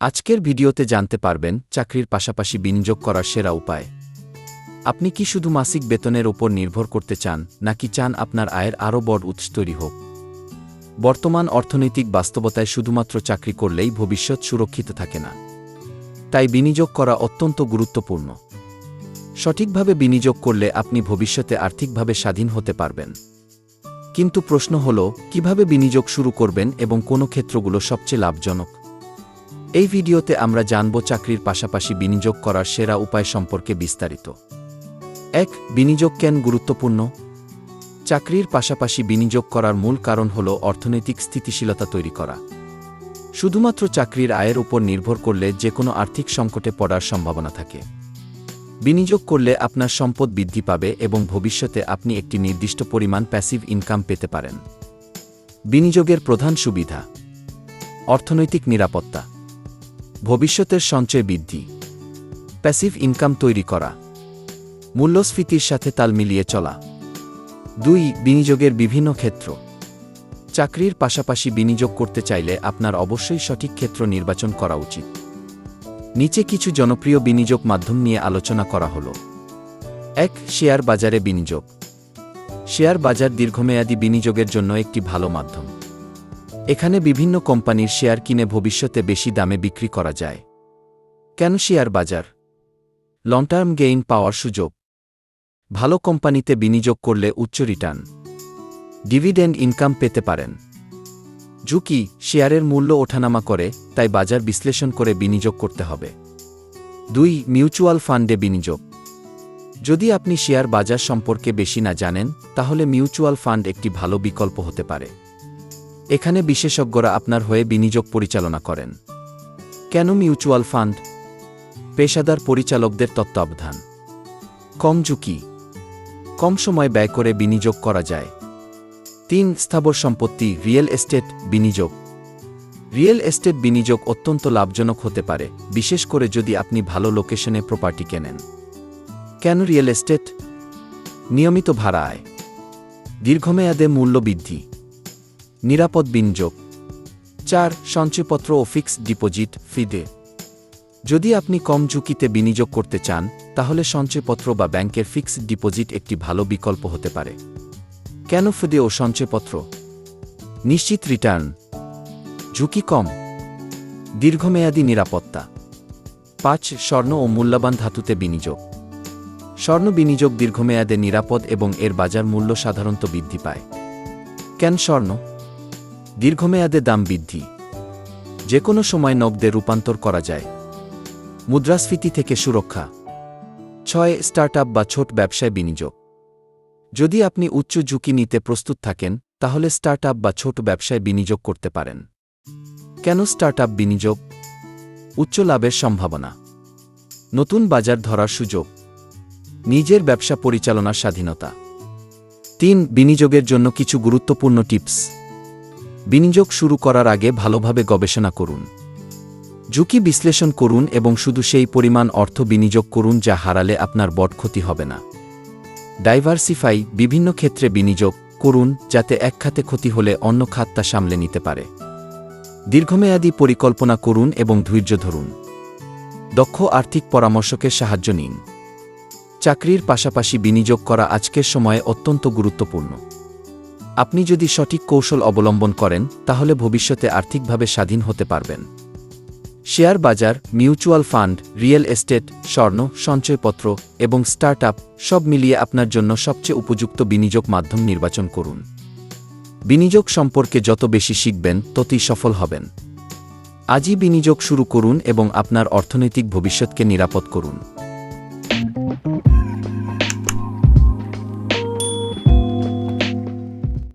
আজকের ভিডিওতে জানতে পারবেন চাকরির পাশাপাশি বিনিয়োগ করার সেরা উপায়। আপনি কি শুধু মাসিক বেতনের ওপর নির্ভর করতে চান, নাকি চান আপনার আয়ের আরও বড় উৎস তৈরি হোক? বর্তমান অর্থনৈতিক বাস্তবতায় শুধুমাত্র চাকরি করলেই ভবিষ্যৎ সুরক্ষিত থাকে না। তাই বিনিয়োগ করা অত্যন্ত গুরুত্বপূর্ণ। সঠিকভাবে বিনিয়োগ করলে আপনি ভবিষ্যতে আর্থিকভাবে স্বাধীন হতে পারবেন। কিন্তু প্রশ্ন হল, কীভাবে বিনিয়োগ শুরু করবেন এবং কোন ক্ষেত্রগুলো সবচেয়ে লাভজনক? এই ভিডিওতে আমরা জানব চাকরির পাশাপাশি বিনিয়োগ করার সেরা উপায় সম্পর্কে বিস্তারিত। এক, বিনিয়োগ কেন গুরুত্বপূর্ণ? চাকরির পাশাপাশি বিনিয়োগ করার মূল কারণ হল অর্থনৈতিক স্থিতিশীলতা তৈরি করা। শুধুমাত্র চাকরির আয়ের উপর নির্ভর করলে যে কোনো আর্থিক সংকটে পড়ার সম্ভাবনা থাকে। বিনিয়োগ করলে আপনার সম্পদ বৃদ্ধি পাবে এবং ভবিষ্যতে আপনি একটি নির্দিষ্ট পরিমাণ প্যাসিভ ইনকাম পেতে পারেন। বিনিয়োগের প্রধান সুবিধা, অর্থনৈতিক নিরাপত্তা। ভবিষ্যতের সঞ্চয় বৃদ্ধি। প্যাসিভ ইনকাম তৈরি করা। মূল্যস্ফীতির সাথে তাল মিলিয়ে চলা। দুই, বিনিয়োগের বিভিন্ন ক্ষেত্র। চাকরির পাশাপাশি বিনিয়োগ করতে চাইলে আপনার অবশ্যই সঠিক ক্ষেত্র নির্বাচন করা উচিত। নিচে কিছু জনপ্রিয় বিনিয়োগ মাধ্যম নিয়ে আলোচনা করা হল। এক, শেয়ার বাজারে বিনিয়োগ। শেয়ার বাজার দীর্ঘমেয়াদী বিনিয়োগের জন্য একটি ভালো মাধ্যম। এখানে বিভিন্ন কোম্পানির শেয়ার কিনে ভবিষ্যতে বেশি দামে বিক্রি করা যায়। কেন শেয়ার বাজার? লং টার্ম গেইন পাওয়ার সুযোগ। ভালো কোম্পানিতে বিনিয়োগ করলে উচ্চ রিটার্ন ডিভিডেন্ড ইনকাম পেতে পারেন। ঝুঁকি শেয়ারের মূল্য ওঠানামা করে, তাই বাজার বিশ্লেষণ করে বিনিয়োগ করতে হবে। দুই মিউচুয়াল ফান্ডে বিনিয়োগ। যদি আপনি শেয়ার বাজার সম্পর্কে বেশি না জানেন, তাহলে মিউচুয়াল ফান্ড একটি ভালো বিকল্প হতে পারে। এখানে বিশেষজ্ঞরা আপনার হয়ে বিনিয়োগ পরিচালনা করেন। কেন মিউচুয়াল ফান্ড? পেশাদার পরিচালকদের তত্ত্বাবধান। কম ঝুঁকি। কম সময় ব্যয় করে বিনিয়োগ করা যায়। তিন, স্থাবর সম্পত্তি, রিয়েল এস্টেট বিনিয়োগ। রিয়েল এস্টেট বিনিয়োগ অত্যন্ত লাভজনক হতে পারে, বিশেষ করে যদি আপনি ভালো লোকেশনে প্রপার্টি কেনেন। কেন রিয়েল এস্টেট? নিয়মিত ভাড়া আয়। দীর্ঘমেয়াদে মূল্য বৃদ্ধি। নিরাপদ বিনিয়োগ। চার, সঞ্চয়পত্র ও ফিক্সড ডিপোজিট ফিদে যদি আপনি কম ঝুঁকিতে বিনিয়োগ করতে চান, তাহলে সঞ্চয়পত্র বা ব্যাংকের ফিক্সড ডিপোজিট একটি ভালো বিকল্প হতে পারে। কেন ফিদে ও সঞ্চয়পত্র? নিশ্চিত রিটার্ন। ঝুঁকি কম। দীর্ঘমেয়াদী নিরাপত্তা। পাঁচ, স্বর্ণ ও মূল্যবান ধাতুতে বিনিয়োগ। স্বর্ণ বিনিয়োগ দীর্ঘমেয়াদে নিরাপদ এবং এর বাজার মূল্য সাধারণত বৃদ্ধি পায়। কেন স্বর্ণ? দীর্ঘমেয়াদে দাম বৃদ্ধি। যে কোনো সময় নগদে রূপান্তর করা যায়। মুদ্রাস্ফীতি থেকে সুরক্ষা। ছয় স্টার্টআপ বা ছোট ব্যবসায় বিনিয়োগ। যদি আপনি উচ্চ ঝুঁকি নিতে প্রস্তুত থাকেন, তাহলে স্টার্টআপ বা ছোট ব্যবসায় বিনিয়োগ করতে পারেন। কেন স্টার্টআপ বিনিয়োগ? উচ্চ লাভের সম্ভাবনা। নতুন বাজার ধরার সুযোগ। নিজের ব্যবসা পরিচালনার স্বাধীনতা। তিন, বিনিয়োগের জন্য কিছু গুরুত্বপূর্ণ টিপস। বিনিয়োগ শুরু করার আগে ভালোভাবে গবেষণা করুন। ঝুঁকি বিশ্লেষণ করুন এবং শুধু সেই পরিমাণ অর্থ বিনিয়োগ করুন যা হারালে আপনার বট ক্ষতি হবে না। ডাইভার্সিফাই বিভিন্ন ক্ষেত্রে বিনিয়োগ করুন যাতে এক খাতে ক্ষতি হলে অন্য খাত তা সামলে নিতে পারে। দীর্ঘমেয়াদী পরিকল্পনা করুন এবং ধৈর্য ধরুন। দক্ষ আর্থিক পরামর্শকের সাহায্য নিন। চাকরির পাশাপাশি বিনিয়োগ করা আজকের সময়ে অত্যন্ত গুরুত্বপূর্ণ। আপনি যদি সঠিক কৌশল অবলম্বন করেন, তাহলে ভবিষ্যতে আর্থিকভাবে স্বাধীন হতে পারবেন। শেয়ার বাজার, মিউচুয়াল ফান্ড, রিয়েল এস্টেট, স্বর্ণ, সঞ্চয়পত্র এবং স্টার্টআপ সব মিলিয়ে আপনার জন্য সবচেয়ে উপযুক্ত বিনিয়োগ মাধ্যম নির্বাচন করুন। বিনিয়োগ সম্পর্কে যত বেশি শিখবেন, ততই সফল হবেন। আজই বিনিয়োগ শুরু করুন এবং আপনার অর্থনৈতিক ভবিষ্যৎকে নিরাপদ করুন।